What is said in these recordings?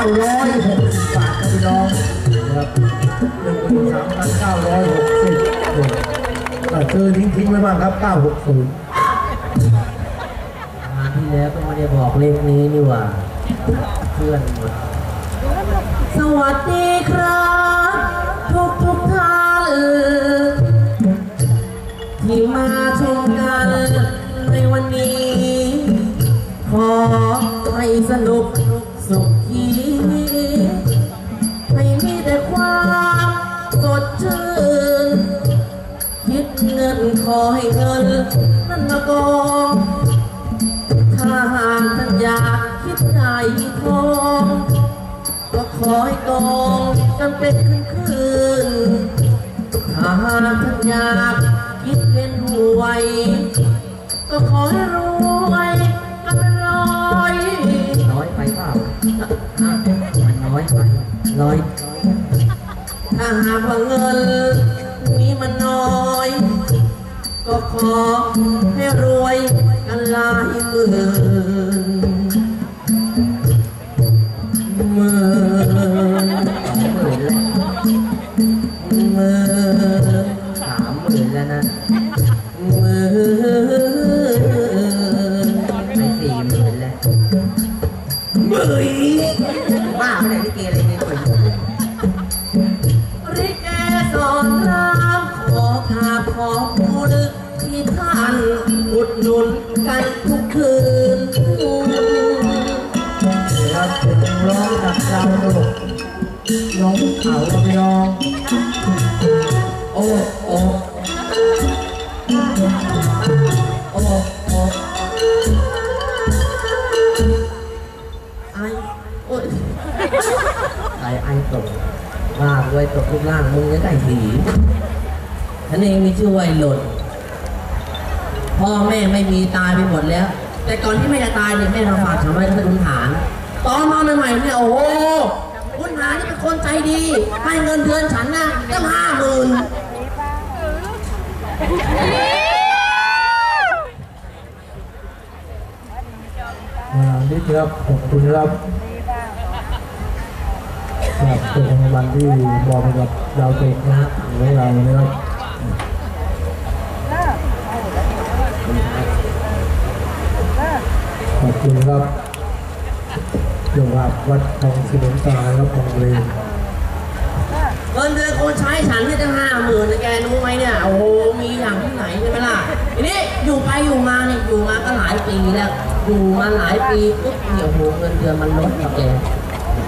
960บาทครับพี่น้องนะครับ13,960ซื้อทิ้งๆไว้บ้างครับ960มาที่แล้วก็ไม่ได้บอกเลขนี้นี่หว่าเพื่อนหมดสวัสดีครับ ทุกทุกๆท่านที่มาชมกันในวันนี้ ขอให้สนุก สุขีให้มีแต่ความสดชื่น คิดเงินขอให้เงิน นั่นมากองถ้าหากท่านอยากคิดได้ทอง ก็ขอให้กองกันเป็นคืนถ้าหากท่านอยากคิดเป็นหวย ก็ขอให้รวย อยร้อย ถ้าหากว่าเงินนี้มันน้อย ก็ขอให้รวยกันหลายหมื่น ขาบขอคุณที่ท่านอุดหนุนกันทุกคืนครับเป็นร้องกับดาวตลกน้องเขาพี่น้องโอ้โอ้โอ้โอ้ไอโอ้ยไอไอตกว่าด้วยตกรูปร่างมึงยังไก่สี ฉันเองมีชื่อว่าหล่นพ่อแม่ไม่มีตายไปหมดแล้ว แต่ก่อนที่แม่จะตายเนี่ยแม่เราฝากฉันไว้ที่คุณฐาน ตอนมาใหม่ๆเนี่ยโอ้โหคุณฐานนี่เป็นคนใจดี ให้เงินเดือนฉันนะตั้งห้าหมื่นนี่ครับขอบคุณครับครับเป็นรางวัลที่มอบให้กับดาวเตกนะครับของเรานะครับ ขอบคุณครับโยมครับวัดทองสินตาครับของเรนเงินเดือนคนใช้ฉันเนี่ยตั้งห้าหมื่นแกรู้ไหมเนี่ย โอ้โห มีอย่างที่ไหนใช่ไหมล่ะ ทีนี้อยู่ไปอยู่มาเนี่ยอยู่มาก็หลายปีแล้ว อยู่มาหลายปีปุ๊บเนี่ยโอ้โหเงินเดือนมันลดกับแก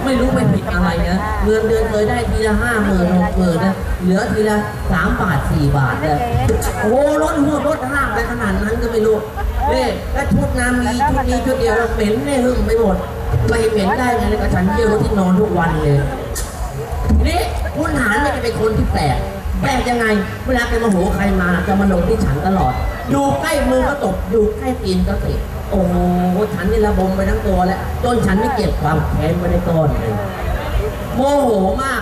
ไม่รู้ไปผิดอะไรนะเงินเดือนเคยได้ทีละห้าหมื่นหกหมื่นนะเหลือทีละสามบาทสี่บาทเลยโอ้โหลดหัวลดห้างไปขนาดนั้นก็ไม่รู้นี่แล้วชุดน้ำมีชุดนี้ชุดเดียวเหม็นเนี่ยหึ่มไปหมดไม่เหม็นได้ไงเลยก็ฉันเยี่ยวรถที่นอนทุกวันเลยนี่คุณหารไม่ได้เป็นคนที่แปลกแปลกยังไง เวลาแกมาโหใครมาจะมาลงที่ฉันตลอด อยู่ใกล้มือก็ตบอยู่ใกล้ตีนก็เตะ โอ้โหฉันนี่ระบมไปทั้งตัวแล้วจนฉันไม่เก็บความแค้นไว้ในก้อนเลยโมโหมาก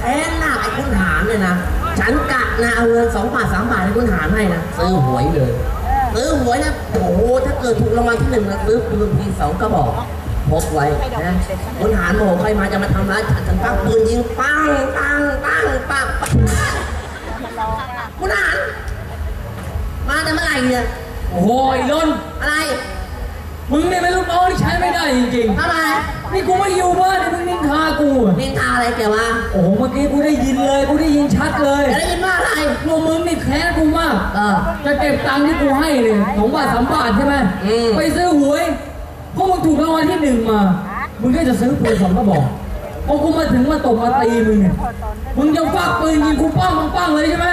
แค้นหนักไอ้คุณหารเนี่ยนะฉันกะนะเอาเงินสองบาทสามบาทให้คุณหารให้นะซื้อหวยเลยซื้อหวยนะโอ้โหถ้าเกิดถูกรางวัลที่หนึ่งนะซื้อปืนทีสองกระบอกพกไว้นะคุณหารโมโหใครมาจะมาทำร้ายฉันฉันปังปืนยิงปังปังปังปังปังคุณหารมาแต่เมื่อไหร่เนี่ย โอ้โหไอ้ล้นอะไรมึงเนี่ยเป็นลูกน้องที่ใช้ไม่ได้จริงทำไมๆ นี่กูไม่อยู่บ้านนี่มึงนินทากูอะนินทาอะไรเกี่ยวมาโอ้โหเมื่อกี้กูได้ยินเลยกูได้ยินชัดเลยจะได้ยินว่าอะไร พวกมึงนี่แค้นกูมาก เออ จะเก็บตังค์ที่กูให้เลยสองบาทสามบาทใช่ไหมอืม ไปซื้อหวยพวกมึงถูกรางวัลที่หนึ่งมา มึงก็จะซื้อปืนสองกระบอกพอกูมาถึงมาตบมาตีมึงเนี่ยมึงจะฟักปืนยิงกูป้องมึงป้องเลยใช่ไหม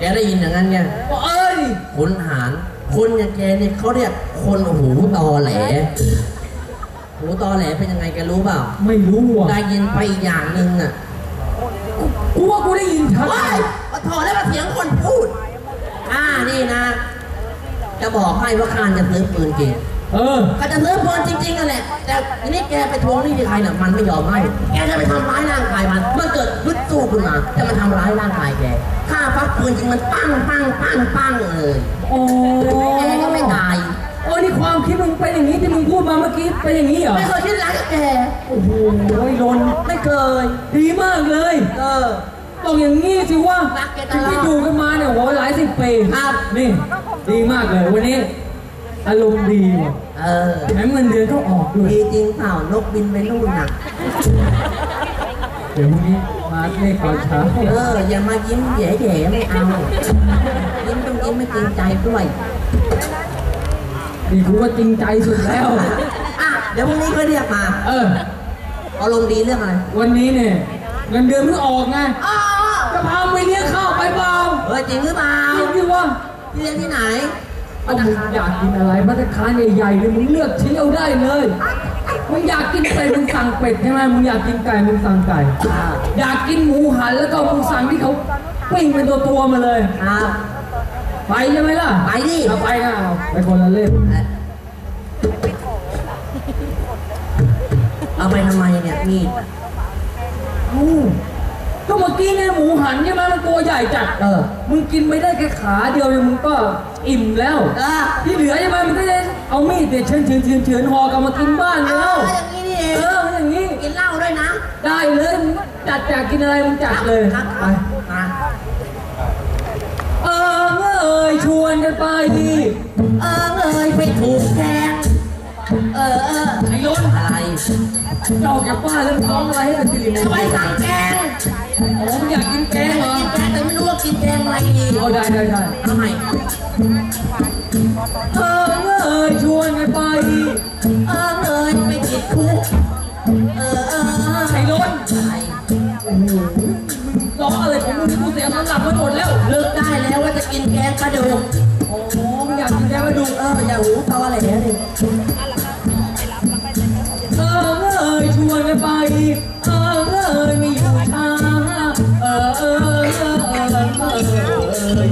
แกได้ยินอย่างนั้นเนี่ยก็เอ้ยคนหารคนอย่างแกเนี่ยเขาเรียกคนหูตอแหล หูตอแหลเป็นยังไงแกรู้เปล่า ไม่รู้อะได้ยินไปอีกอย่างหนึ่งอะกูว่ากูได้ยินชัดว้ายมาถอดแล้วมาเถียงคนพูดอ่านี่นะ จะบอกให้ว่าคานจะซื้อปืนจริง เออ ก็จะซื้อปืนจริงๆกันแหละ แต่ทีนี้แกไปทวงหนี้ที่ใครน่ะมันไม่ยอมให้ แกจะไปทำร้ายร่างกายมันเมื่อเกิดยึดสู้ขึ้นมาจะมาทำร้ายร่างกายแกข้าฟักปืนจริงมันปั้งปั้งปั้งปั้งเลยโอ้แกก็ไม่ตายโอ้อ้นี่ความคิดมึงเป็นอย่างนี้ที่มึงพูดมาเมื่อกี้เป็นอย่างนี้เหรอ ไม่เคยคิดรักกับแก โอ้โหลนไม่เคย ดีมากเลย เออต้องอย่างนี้สิว่ารักแกตถึงลอด ที่อยู่กันมาเนี่ยโหหลายสิบปีครับ นี่ ดีมากเลยวันนี้ อารมณ์ดีว่ะเออแถมเงินเดือนก็ออกด้วย ดีจริงเปล่านกบินไปนู่นน่ะ เดี๋ยวพรุ่งนี้มาเลขตอนเช้าเออ อย่ามายิ้มแย่ๆไม่เอา ยิ้มต้องยิ้มไม่จริงใจด้วยนี่กูว่าจริงใจสุดแล้ว อะ เดี๋ยวพรุ่งนี้ก็เรียกมา เออ อารมณ์ดีเรื่องอะไรวันนี้เนี่ยเงินเดือนเพิ่งออกไงอ๋อจะพาไปเลี้ยงข้าวไปเปล่าเออจริงหรือเปล่าจริงดิวะที่เรียนที่ไหน อามึงอยากกินอะไรพัตตาคารใหญ่ๆเนี่ยมึงเลือกชิ้นเอาได้เลยมึงอยากกินเป็ดมึงสั่งเป็ดใช่ไหมมึงอยากกินไก่มึงสั่งไก่อยากกินหมูหันแล้วก็มึงสั่งที่เขาปิ้งเป็นตัวตัวๆมาเลยไปใช่ไหมล่ะไปดิเอาไปนะไปคนละเล่มเอาไปทำไมเนี่ยมีดเอ้ก็เมื่อกี้เนี่ยหมูหันใช่ไหมมันตัวใหญ่จัดเออมึงกินไม่ได้แค่ขาเดียวเนี่ยมึงก็ อิ่มแล้วเออที่เหลือใช่ไหมมึงก็จะเอามีดเนี่ยเฉือนเฉือนเฉือนเฉือนห่อกลับมากินบ้านเอแล้วออย่างนี้นี่เองเออมันอย่างนี้กินเหล้าด้วยนะ ได้เลยมึงจัดอยากกินอะไรมึงจัดเลยครับไปมาเออเอ้ยชวนกันไปดีเออเอ้ยไปถูกแทงเออเออไอ้ล้นอะไรเจ้าจากบ้านแล้วร้องอะไรให้เป็นสิริมงทำคไมลสั่งแกงอ๋อมึงอยากกินแกงเหรอ กินแกงแต่ไม่รู้ว่ากินแกงอะไรดีเอาได้ได้ได้ทำไมเออเอ้ยชวนกันไปเออเอ้ยไปติดคุกเออเออไอ้ล้นรโอ้โหร้องอะไรของมึงกูเสียมันหลับมาหมดแล้ว เลิกได้แล้วว่าจะกินแกงกระดูกโอ้โหมึงอยากกินแกงมาดูกเอออย่าหูเตอแหลเลย เย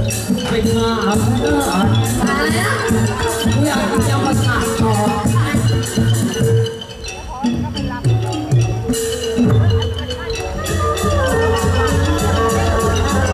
เป็นงาเป็นาอะไรนะกูอยากจะมาถามต่อ